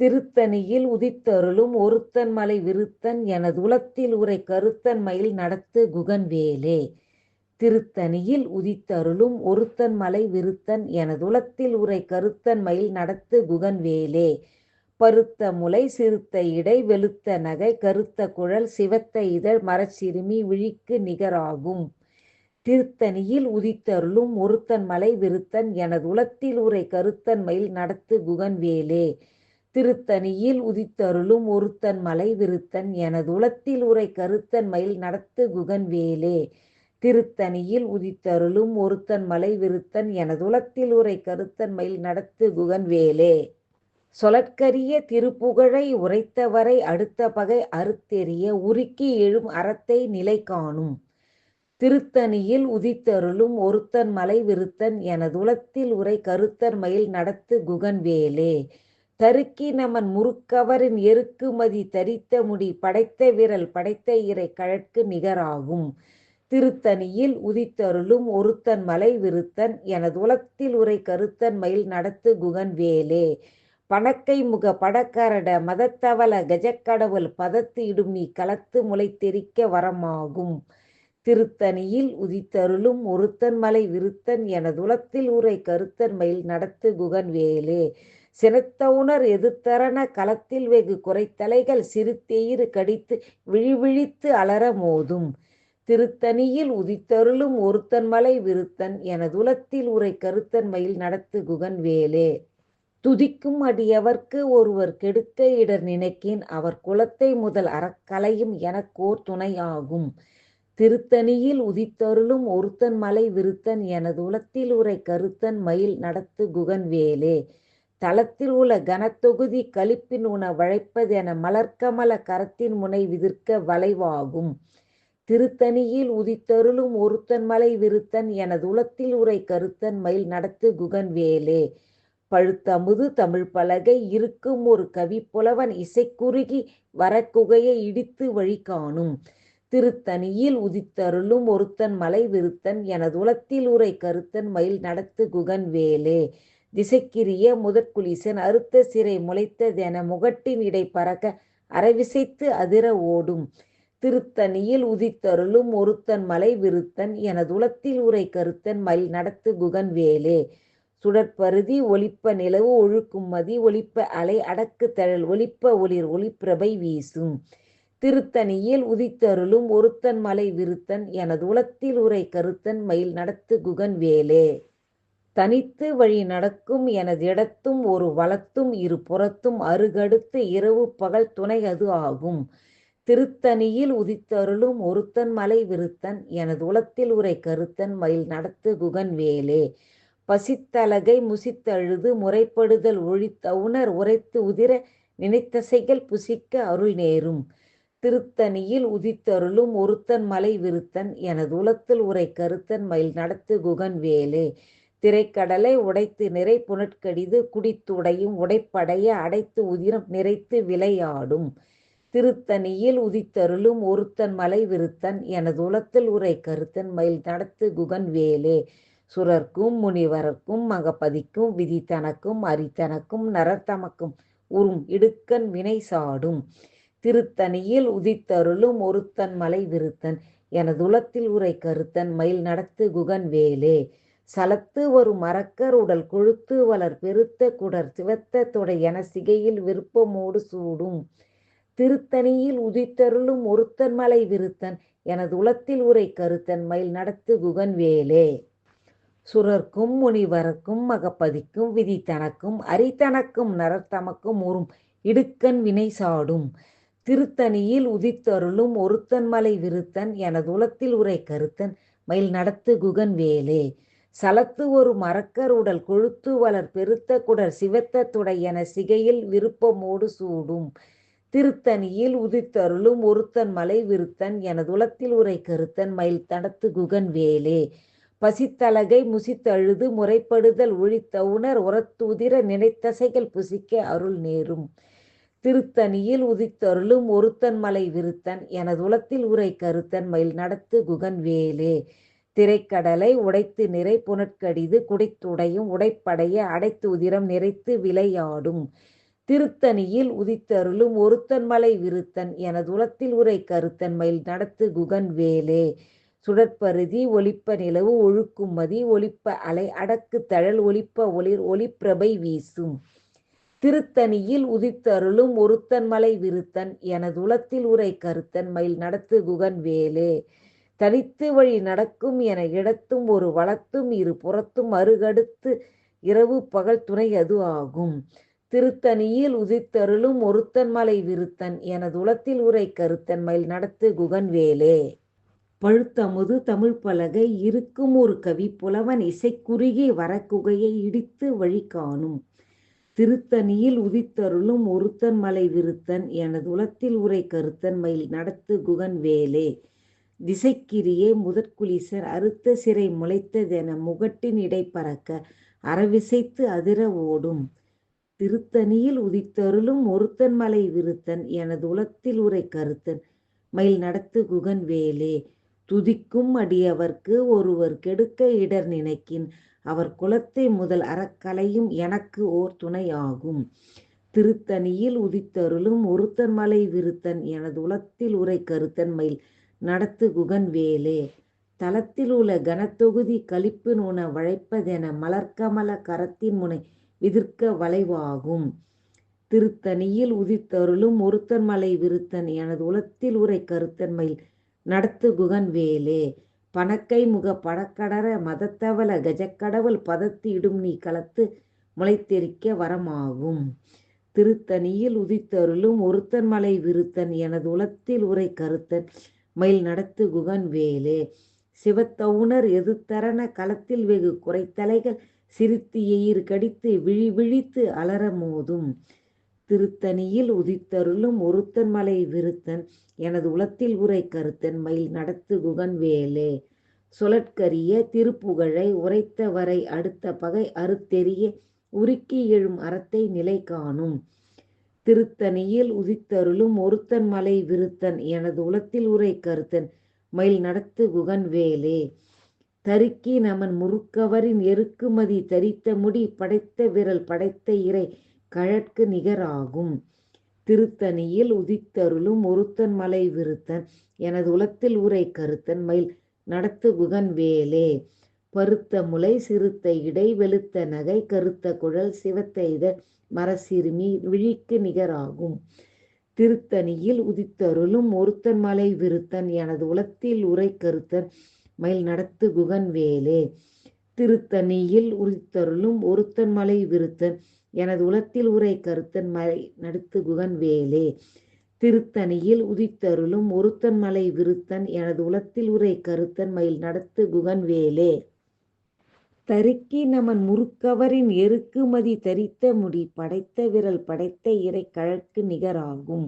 திருத்தணியில் உதித்தருளும் ஒருத்தன் மலை விருத்தன் எனது உலத்தில் உரை கருத்தன் மயில் நடத்து குகன்வேலே. திருத்தணியில் உதித்தருளும் ஒருத்தன் மலை விருத்தன் எனது உலத்தில் உரை கருத்தன் மயில் நடத்து குகன்வேலே. பருத்த முலை சிறுத்த இடை வெளுத்த நகை கருத்த குழல் சிவத்த இதழ் மரச்சிறுமி விழிக்கு நிகராகும். திருத்தணியில் உதித்தருளும் ஒருத்தன் மலை விருத்தன் எனது உலத்தில் உரை கருத்தன் மயில் நடத்து குகன்வேலே. திருத்தணியில் உதித்தருளும் ஒருத்தன் மலை விருத்தன் எனதுளத்தில் உரை கருத்தன் மயில் நடத்து குகன் வேலே. திருத்தணியில் உதித்தருளும் ஒருத்தன் மலை விருத்தன் எனதுளத்தில் உரை கருத்தன் மயில் நடத்து குகன் வேலே. சொலற்கரிய திருப்புகழை உரைத்தவரை அடுத்த பகை அறுத்தெறிய உருக்கி எழும் அறத்தை நிலை காணும். திருத்தணியில் உதித்தருளும் ஒருத்தன் மலை விருத்தன் எனதுளத்தில் உரை கருத்தன் மயில் நடத்து குகன் வேலே. தருக்கினமன் முறுக்கவரின் எருக்குமதி தரித்த முடி படைத்த விரல் படைத்த இறை கழற்கு நிகராகும். திருத்தணியில் உதித்தருளும் ஒருத்தன் மலை விருத்தன் எனதுலத்தில் உரை கருத்தன் மயில் நடத்து குகன் வேலே. பணக்கை முக படக்கரட மதத்தவள கஜக்கடவுள் பதத்து இடும் நீ களத்து முளைத்தெரிக்க வரமாகும். திருத்தணியில் உதித்தருளும் ஒருத்தன் மலை விருத்தன் எனதுலத்தில் உரை கருத்தன் மயில் நடத்து குகன் வேலே. சினத்தவுணர் எதிர்த்தரன களத்தில் வெகு குறைத்தலைகள் சிறுத்தேயிறு கடித்து விழிவிழித்து அலற மோதும். திருத்தணியில் உதித்தருளும் ஒருத்தன் மலை விருத்தன் எனதுலத்தில் உரை கருத்தன் மயில் நடத்து குகன் வேலே. துதிக்கும் அடியவர்க்கு ஒருவர் கெடுக்க இடர் நினைக்கின். அவர் குலத்தை முதல் அறக்கலையும் எனக்கோர் துணையாகும் திருத்தணியில் உதித்தருளும் ஒருத்தன் மலை விருத்தன் எனது உலத்தில் உரை கருத்தன் மயில் நடத்து குகன் வேலே. தளத்தில் உள்ள கனத்தொகுதி கழிப்பின் உண என மலர்க்கமல கரத்தின் முனை விதிர்க்க வளைவாகும். திருத்தணியில் உதித்தருளும் ஒருத்தன் மலை விருத்தன் எனது உலத்தில் உரை கருத்தன் மயில் நடத்து குகன் வேலே. பழுத்தமுது தமிழ் பலகை இருக்கும் ஒரு கவி புலவன் இசைக்குறுகி வரக்குகையை இடித்து வழி காணும். திருத்தணியில் உதித்தருளும் ஒருத்தன் மலை விருத்தன் எனது உலத்தில் உரை கருத்தன் மயில் நடத்து குகன் வேலே. திசைக்கிரிய முதற்குலிசன் அறுத்த சிறை முளைத்ததென முகட்டின் இடை பறக்க அறவிசைத்து அதிர ஓடும். திருத்தணியில் உதித்தருளும் ஒருத்தன் மலை விருத்தன் எனதுலத்தில் உரை கருத்தன் மயில் நடத்து குகன் வேலே. சுடற்பருதி ஒளிப்ப நிலவு ஒழுக்கும் மதி ஒளிப்ப அலை அடக்கு தழல் ஒளிப்ப ஒளிர் ஒளிப்பிரபை வீசும். திருத்தணியில் உதித்தருளும் ஒருத்தன் மலை விருத்தன் எனது உலத்தில் உரை கருத்தன் மயில் நடத்து குகன் வேலே. தனித்து வழி நடக்கும் எனது இடத்தும் ஒரு வளத்தும் இரு புறத்தும் அருகடுத்து இரவு பகல் துணை அது ஆகும். திருத்தணியில் உதித்தருளும் ஒருத்தன் மலை விருத்தன் எனது உலத்தில் உரை கருத்தன் மயில் நடத்து குகன் வேலே. பசித்தலகை முசித்தழுது முறைப்படுதல் ஒழித்தவுணர் உரைத்து உதிர நினைத்தசைகள் புசிக்க அருள் நேரும். திருத்தணியில் உதித்தருளும் ஒருத்தன் மலை விருத்தன் எனது உலத்தில் உரை கருத்தன் மயில் நடத்து குகன் வேலே. திரைக்கடலை உடைத்து நிறை புனற்கடிது குடித்துடையும் உடைப்படைய அடைத்து உதிரம் நிறைத்து விளையாடும். திருத்தணியில் உதித்தருளும் ஒருத்தன் மலை விருத்தன் எனது உலத்தில் உரை கருத்தன் மயில் நடத்து குகன் வேலே. சுரர்க்கும் முனிவரர்க்கும் மகப்பதிக்கும் விதி தனக்கும் அரித்தனக்கும் நரத்தமக்கும் உறும் இடுக்கன் வினை சாடும். திருத்தணியில் உதித்தருளும் ஒருத்தன் மலை விருத்தன் எனதுலத்தில் உரை கருத்தன் மயில் நடத்து குகன் வேலே. சலத்து ஒரு மரக்கர் உடல் கொழுத்து வளர் பெருத்த குடர் சிவத்த தொடை என சிகையில் விருப்பமோடு சூடும். திருத்தணியில் உதித்தருளும் ஒருத்தன் மலை விருத்தன் எனது உலத்தில் உரை கருத்தன் மயில் நடத்து குகன் வேலே. சுரர்க்கும் முனிவருக்கும் மகப்பதிக்கும் விதி தனக்கும் அரித்தனக்கும் நரத்தமக்கும் உறும் இடுக்கன் வினை சாடும். திருத்தணியில் உதித்தருளும் ஒருத்தன் மலை விருத்தன் எனது உலத்தில் உரை கருத்தன் மயில் நடத்து குகன் வேலே. சலத்து ஒரு மரக்கர் உடல் கொழுத்து வளர் பெருத்த குடர் சிவத்த துடை என சிகையில் விருப்பமோடு சூடும். திருத்தணியில் உதித்தருளும் ஒருத்தன் மலை விருத்தன் எனது உலத்தில் உரை கருத்தன் மயில் நடத்து குகன் வேலே. பசித்தலகை முசித்தழுது முறைப்படுதல் ஒழித்தவுணர் உரத்துதிர நினைத்தசைகள் புசிக்க அருள் நேரும். திருத்தணியில் உதித்தருளும் ஒருத்தன் மலை விருத்தன் எனது உலத்தில் உரை கருத்தன் மயில் நடத்து குகன் வேலே. திரைக்கடலை உடைத்து நிறை புனற்கடிது குடித்துடையும் உடைப்படைய அடைத்து உதிரம் நிறைத்து விளையாடும். திருத்தணியில் உதித்தருளும் ஒருத்தன் மலை விருத்தன் எனது உளத்தில் உரை கருத்தன் மயில் நடத்து குகன் வேலே. சுடற்பருதி ஒளிப்ப நிலவு ஒழுக்குமதி ஒளிப்ப அலை அடக்கு தழல் ஒளிப்ப ஒளிர் ஒளிப்பிரபை வீசும். திருத்தணியில் உதித்தருளும் ஒருத்தன் மலை விருத்தன் எனது உளத்தில் உரை கருத்தன் மயில் நடத்து குகன் வேலே. தனித்து வழி நடக்கும் என இடத்தும் ஒரு வளத்தும் இரு புறத்தும் அருகடுத்து இரவு பகல் துணை அது ஆகும். திருத்தணியில் உதித்தருளும் ஒருத்தன் மலை விருத்தன் எனது உளத்தில் உரை கருத்தன் மயில் நடத்து குகன் வேலே பழுத்தமுது தமிழ் பலகை இருக்கும் ஒரு கவி புலவன் இசைக்குறுகி வரக்குகையை இடித்து வழி காணும். திருத்தணியில் உதித்தருளும் ஒருத்தன் மலை விருத்தன் எனது உளத்தில் உரை கருத்தன் மயில் நடத்து குகன் வேலே திசைக்கிரியே முதற்குலிசர் அறுத்த சிறை முளைத்ததென முகட்டின் இடை பறக்க அறவிசைத்து அதிர ஓடும். திருத்தணியில் உதித்தருளும் ஒருத்தன் மலை விருத்தன் எனது உலத்தில் உரை கருத்தன். மயில் நடத்து குகன் வேலே. துதிக்கும் அடியவர்க்கு ஒருவர் கெடுக்க இடர் நினைக்கின். அவர் குலத்தை முதல் அறக்கலையும் எனக்கு ஓர் துணையாகும். திருத்தணியில் உதித்தருளும் ஒருத்தன் மலை விருத்தன் எனது உலத்தில் உரை கருத்தன் மயில். நடத்து குகன் வேலே. தளத்தில் உள்ள கனத்தொகுதி கழிப்பின் உண வளைப்பதென மலர்க்கமல கரத்தின் முனை விதிர்க்க வளைவாகும். திருத்தணியில் உதித்தருளும் ஒருத்தன் மலை விருத்தன் எனது உலத்தில் உரை கருத்தன் மயில் நடத்து குகன் வேலே. பணக்கை முக படக்கடர மதத்தவள கஜக்கடவுள் பதத்து இடும் நீ கலத்து முளைத்தெரிக்க வரமாகும். திருத்தணியில் உதித்தருளும் ஒருத்தன் மலை விருத்தன் எனது உலத்தில் உரை கருத்தன் மயில் நடத்து குகன் வேலே. சிவத்தவுணர் எதுத்தரண களத்தில் வெகு குறைத்தலைகள் சிரித்து எயிர் கடித்து விழி விழித்து அலற மோதும். திருத்தணியில் உதித்தருளும் ஒருத்தன் மலை விருத்தன். எனது உளத்தில் உரை கருத்தன் மயில் நடத்து குகன் வேலே. சுழற்கரிய திருப்புகழை உரைத்த வரை அடுத்த பகை அறுத்தெறிய உருக்கி எழும் அறத்தை நிலை காணும். திருத்தணியில் உதித்தருளும் ஒருத்தன் மலை விருத்தன் எனது உளத்தில் உரை கருத்தன். மயில் நடத்து குகன் வேலே. தருக்கி நமன் முறுக்கவரின் எருக்குமதி தரித்த முடி படைத்த விரல் படைத்த இறை கழற்கு நிகராகும். திருத்தணியில் உதித்தருளும் ஒருத்தன் மலை விருத்தன் எனது உளத்தில் உரை கருத்தன். மயில் நடத்து குகன் வேலே. பருத்த முலை சிறுத்த இடை வெளுத்த நகை கருத்த குழல் சிவத்த இதழ் மரசிறுமி விழிக்கு நிகராகும். திருத்தணியில் உதித்தருளும் ஒருத்தன் மலை விருத்தன் எனது உளத்தில் உரை கருத்தன் மயில் நடத்து குகன் வேலே. திருத்தணியில் உதித்தருளும் ஒருத்தன் மலை விருத்தன் எனது உளத்தில் உரை கருத்தன் மலை நடத்து குகன் வேலே. திருத்தணியில் உதித்தருளும் ஒருத்தன் மலை விருத்தன் எனது உளத்தில் உரை கருத்தன் மயில் நடத்து குகன் வேலே. தருக்கி நமன் முறுக்கவரின் எருக்குமதி தரித்த முடி படைத்த விரல் படைத்த இறை கழற்கு நிகராகும்.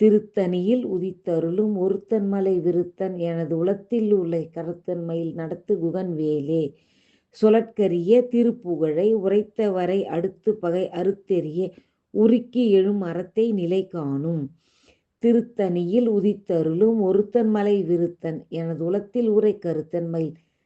திருத்தணியில் உதித்தருளும் ஒருத்தன் மலை விருத்தன் எனது உளத்தில் உள்ள கருத்தன் மயில் நடத்து குகன் வேலே. சுழற்கரிய திருப்புகழை உரைத்த வரை அடுத்து பகை அறுத்தெறிய உருக்கி எழும் அறத்தை நிலை காணும். திருத்தணியில் உதித்தருளும் ஒருத்தன் மலை விருத்தன் எனது உளத்தில் உரை கருத்தன் மயில்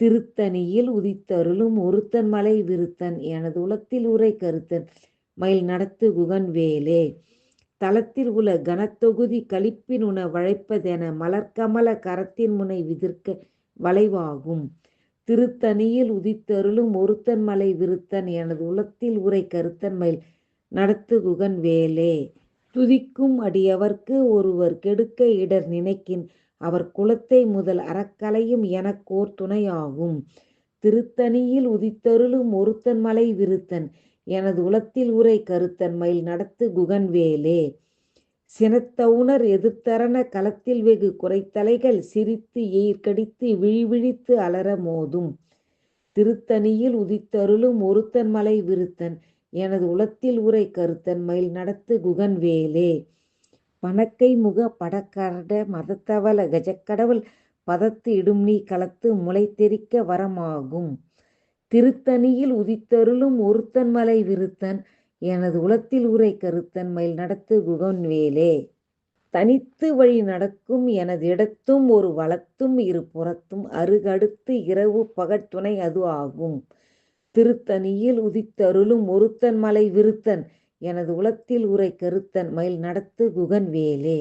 திருத்தணியில் உதித்தருளும் ஒருத்தன் மலை விருத்தன் எனது உலத்தில் உரை கருத்தன். மயில் நடத்து குகன் வேலே தளத்தில் உள்ள கனத்தொகுதி கழிப்பின் உண வளைப்பதென மலர்கமல கரத்தின் முனை விதிர்க்க வளைவாகும். திருத்தணியில் உதித்தருளும் ஒருத்தன் மலை விருத்தன் எனது உலத்தில் உரை கருத்தன் மயில் நடத்து குகன் வேலே துதிக்கும் அடியவர்க்கு ஒருவர் கெடுக்க இடர் நினைக்கின். அவர் குலத்தை முதல் அறக்கலையும் எனக்கோர் துணையாகும். திருத்தணியில் உதித்தருளும் ஒருத்தன் மலை விருத்தன் எனது உளத்தில் உரை கருத்தன் மயில் நடத்து குகன் வேலே சினத்தவுணர் எதிர்த்தரண களத்தில் வெகு குறைத்தலைகள் சிரித்து எயிர்கடித்து விழிவிழித்து அலற மோதும். திருத்தணியில் உதித்தருளும் ஒருத்தன் மலை விருத்தன் எனது உளத்தில் உரை கருத்தன் மயில் நடத்து குகன் வேலே பணக்கை முக படக்கரட மதத்தவல கஜக்கடவுள் பதத்து இடும் நீ களத்து முளைத்தெரிக்க வரமாகும். திருத்தணியில் உதித்தருளும் ஒருத்தன் மலை விருத்தன் எனது உளத்தில் உரை கருத்தன் மயில் நடத்து குகன்வேலே. தனித்து வழி நடக்கும் எனது இடத்தும் ஒரு வளத்தும் இரு புறத்தும் அருகடுத்து இரவு பகத்துணை அது ஆகும். திருத்தணியில் உதித்தருளும் ஒருத்தன் மலை விருத்தன் எனது உளத்தில் உரை கருத்தன் மயில் நடத்து குகன் வேலே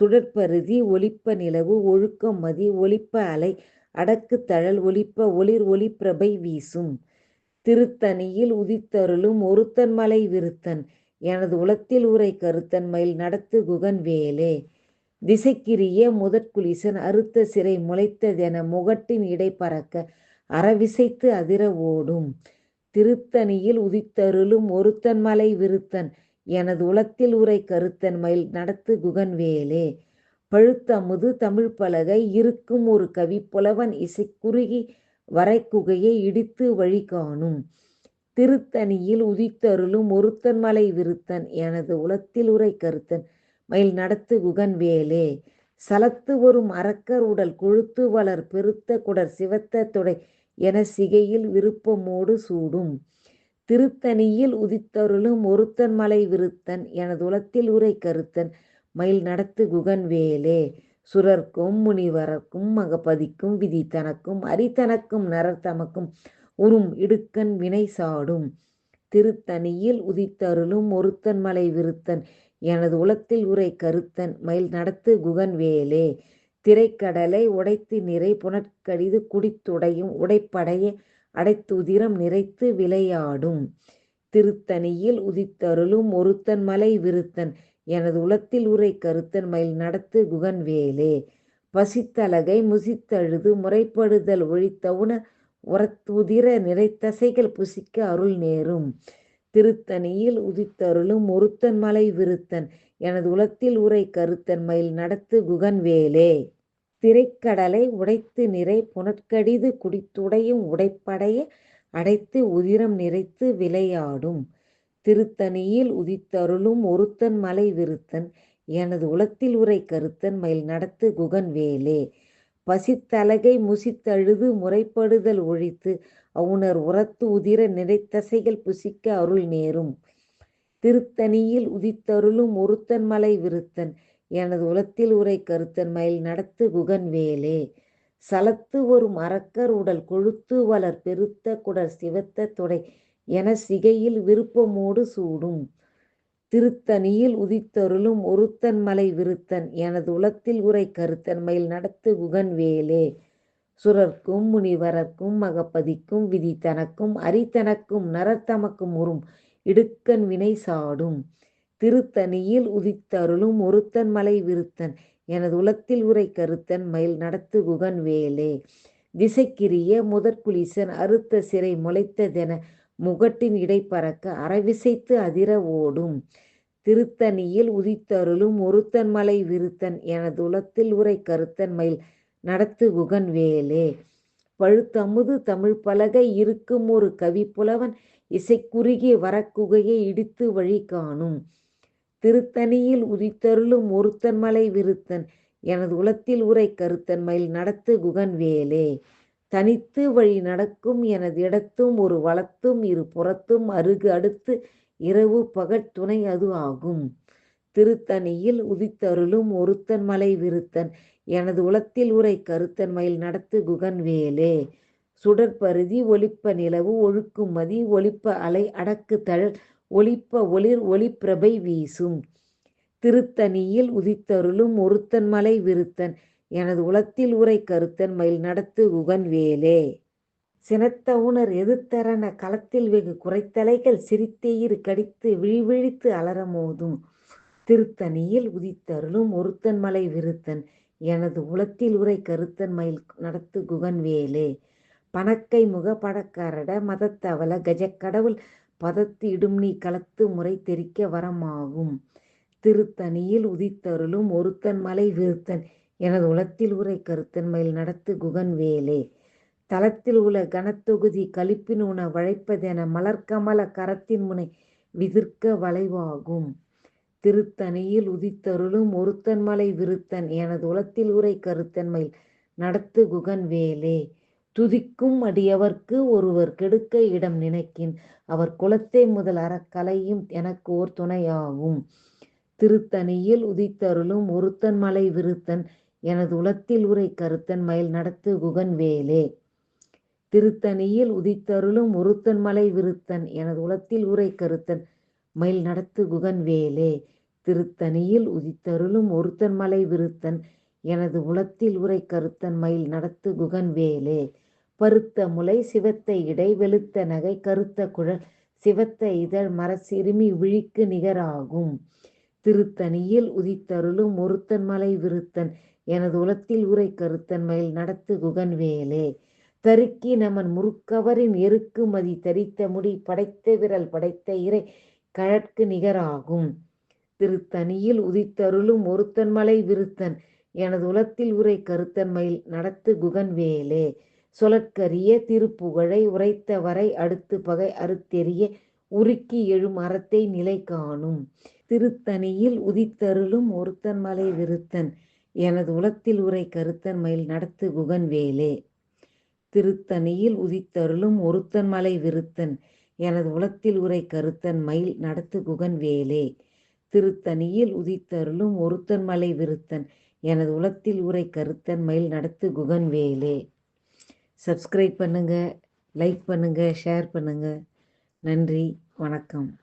சுடற்பருதி ஒளிப்ப நிலவு ஒழுக்கம் மதி ஒளிப்ப அலை அடக்கு தழல் ஒளிப்ப ஒளிர் ஒளிப்பிரபை வீசும். திருத்தணியில் உதித்தருளும் ஒருத்தன் மலை விருத்தன் எனது உளத்தில் உரை கருத்தன் மயில் நடத்து குகன் வேலே திசைக்கிரிய முதற்குலிசன் அறுத்த சிறை முளைத்ததென முகட்டின் இடை பறக்க அறவிசைத்து அதிர ஓடும். திருத்தணியில் உதித்தருளும் ஒருத்தன் மலை விருத்தன். எனது உளத்தில் உரை கருத்தன் மயில் நடத்து குகன் வேலே பழுத்தமுது தமிழ் பலகை இருக்கும் ஒரு கவி புலவன் இசைக்குறுகி வரைக்குகையை இடித்து வழி காணும் திருத்தணியில் உதித்தருளும் ஒருத்தன் மலை விருத்தன். எனது உளத்தில் உரை கருத்தன் மயில் நடத்து குகன் வேலே சலத்து வரும் அரக்கர் உடல் கொழுத்து வளர் பெருத்த குடர் சிவத்த தொடை. என சிகையில் விருப்பமோடு சூடும். திருத்தணியில் உதித்தருளும் ஒருத்தன் மலை விருத்தன் எனதுலத்தில் உரை கருத்தன். மயில் நடத்து குகன் வேலே. சுரர்க்கும் முனிவரர்க்கும் மகபதிக்கும் விதி தனக்கும் அரித்தனக்கும் நரர் தமக்கும் உறும் இடுக்கன் வினை சாடும். திருத்தணியில் உதித்தருளும் ஒருத்தன் மலை விருத்தன் எனது உளத்தில் உரை கருத்தன். மயில் நடத்து குகன் வேலே. திரைக்கடலை உடைத்து நிறை புனற்கடிது குடித்துடையும் உடைப்படைய அடைத்துதிரம் நிறைத்து விளையாடும். திருத்தணியில் உதித்தருளும் ஒருத்தன் மலை விருத்தன் எனது உளத்தில் உரை கருத்தன் மயில் நடத்து குகன் வேலே பசித்தலகை முசித்தழுது முறைப்படுதல் ஒழித்தவுன உரத்துதிர நிறைத்தசைகள் புசிக்க அருள் நேரும். திருத்தணியில் உதித்தருளும் ஒருத்தன் மலை விருத்தன். எனது உலத்தில் உரை கருத்தன் மயில் நடத்து குகன் வேலே திரைக்கடலை உடைத்து நிறை புனற்கடிது குடித்துடையும் உடைப்படைய அடைத்து உதிரம் நிறைத்து விளையாடும். திருத்தணியில் உதித்தருளும் ஒருத்தன் மலை விருத்தன். எனது உலத்தில் உரை கருத்தன் மயில் நடத்து குகன் வேலே பசித்தலகை முசித்தழுது முறைப்படுதல் ஒழித்து அவுணர் உரத்து உதிர நினைத்தசைகள் புசிக்க அருள் நேரும். திருத்தணியில் உதித்தருளும் ஒருத்தன் மலை விருத்தன். எனது உலத்தில் உரை கருத்தன் மயில் நடத்து குகன் வேலே. சலத்து வரும் அரக்கர் உடல் கொழுத்து வளர் பெருத்த குடர் சிவத்த துடை என சிகையில் விருப்பமோடு சூடும். திருத்தணியில் உதித்தருளும் ஒருத்தன் மலை விருத்தன். எனது உலத்தில் உரை கருத்தன் மயில் நடத்து குகன் வேலே. சுரர்க்கும் முனிவரர்க்கும் மகப்பதிக்கும் விதி தனக்கும் அரித்தனக்கும் நரத்தமக்கும் உறும் இடுக்கன் வினை சாடும். திருத்தணியில் உதித்தருளும் ஒருத்தன் மலை விருத்தன். எனது உலத்தில் உரை கருத்தன் மயில் நடத்து குகன் வேலே. திசைக்கிரிய முதற்குலிசன் அறுத்த சிறை முளைத்ததென முகட்டின் இடை பறக்க அறவிசைத்து அதிர ஓடும். திருத்தணியில் உதித்தருளும் ஒருத்தன் மலை விருத்தன். எனது உலத்தில் உரை கருத்தன் மயில் நடத்து குகன் வேலே பழுத்தமுது தமிழ் பலகை இருக்கும் ஒரு கவி புலவன் இசைக்குறுகிய வரக்குகையை இடித்து வழி காணும். திருத்தணியில் உதித்தருளும் ஒருத்தன் மலை விருத்தன் எனது உலத்தில் உரை கருத்தன் மயில் நடத்து குகன் வேலே தனித்து வழி நடக்கும் எனது இடத்தும் ஒரு வளத்தும் இரு புறத்தும் அருகு அடுத்து இரவு பகட் துணை அது ஆகும். திருத்தணியில் உதித்தருளும் ஒருத்தன் மலை விருத்தன் எனது உளத்தில் உரை கருத்தன் மயில் நடத்து குகன் வேலே சுடற்பருதி ஒளிப்ப நிலவு ஒழுக்கும் மதி ஒளிப்ப அலை அடக்கு தழல் ஒளிப்ப ஒளிர் ஒளிப்பிரபை வீசும். திருத்தணியில் உதித்தருளும் ஒருத்தன் மலை விருத்தன் எனது உளத்தில் உரை கருத்தன் மயில் நடத்து குகன் வேலே சினத்த உணர் எதிர்த்தரன களத்தில் வெகு குறைத்தலைகள் சிரித்தேயிரு கடித்து விழிவிழித்து அலரமோதும் திருத்தணியில் உதித்தருளும் ஒருத்தன் மலை விருத்தன் எனது உளத்தில் உரை கருத்தன் மயில் நடத்து குகன்வேலே. பணக்கை முக படக்கரட மதத்தவள கஜக்கடவுள் பதத்து இடும் நீ களத்து முறை தெரிக்க வரமாகும். திருத்தணியில் உதித்தருளும் ஒருத்தன் மலை விருத்தன் எனது உலத்தில் உரை கருத்தன் மயில் நடத்து குகன் வேலே தளத்தில் உள்ள கனத்தொகுதி கழிப்பின் உண வழைப்பதென மலர்கமல கரத்தின் முனை விதிர்க்க வளைவாகும். திருத்தணியில் உதித்தருளும் ஒருத்தன் மலை விருத்தன். எனது உளத்தில் உரை கருத்தன்மையில் நடத்து குகன் வேலே. துதிக்கும் அடியவர்க்கு ஒருவர் கெடுக்க இடம் நினைக்கின். அவர் குலத்தை முதல் அறக்கலையும் எனக்கு ஓர் துணையாகும். திருத்தணியில் உதித்தருளும் ஒருத்தன் மலை விருத்தன். எனது உளத்தில் உரை கருத்தன் மயில் நடத்து குகன் வேலே. திருத்தணியில் உதித்தருளும் ஒருத்தன் மலை விருத்தன். எனது உளத்தில் உரை கருத்தன். மயில் நடத்து குகன் வேலே. திருத்தணியில் உதித்தருளும் ஒருத்தன் மலை விருத்தன். எனது உளத்தில் உரை கருத்தன் மயில் நடத்து குகன் வேலே. பருத்த முலை சிவத்த இடை வெளுத்த நகை கருத்த குழல் சிவத்த இதழ் மர சிறுமி விழிக்கு நிகராகும். திருத்தணியில் உதித்தருளும் ஒருத்தன் மலை விருத்தன். எனது உலத்தில் உரை கருத்தன் மயில் நடத்து குகன் வேலே. தருக்கி நமன் முறுக்கவரின் எருக்கு மதி தரித்த முடி படைத்த விரல் படைத்த இறை கழற்கு நிகராகும். திருத்தணியில் உதித்தருளும் ஒருத்தன் மலை விருத்தன். எனது உலத்தில் உரை கருத்தன் மயில் நடத்து குகன் வேலே. சொலற்கரிய திருப்புகழை உரைத்த வரை அடுத்து பகை அறுத்தெறிய உருக்கி எழும் அறத்தை நிலை காணும். திருத்தணியில் உதித்தருளும் ஒருத்தன் மலை விருத்தன். எனது உலத்தில் உரை கருத்தன் மயில் நடத்து குகன் வேலே. திருத்தணியில் உதித்தருளும் ஒருத்தன் மலை விருத்தன். எனது உளத்தில் உரை கருத்தன் மயில் நடத்து குகன் வேலே. திருத்தணியில் உதித்தருளும் ஒருத்தன் மலை விருத்தன் எனது உளத்தில் உரை கருத்தன் மயில் நடத்து குகன் வேலே. சப்ஸ்கிரைப் பண்ணுங்கள் லைக் பண்ணுங்கள் ஷேர் பண்ணுங்கள் நன்றி வணக்கம்.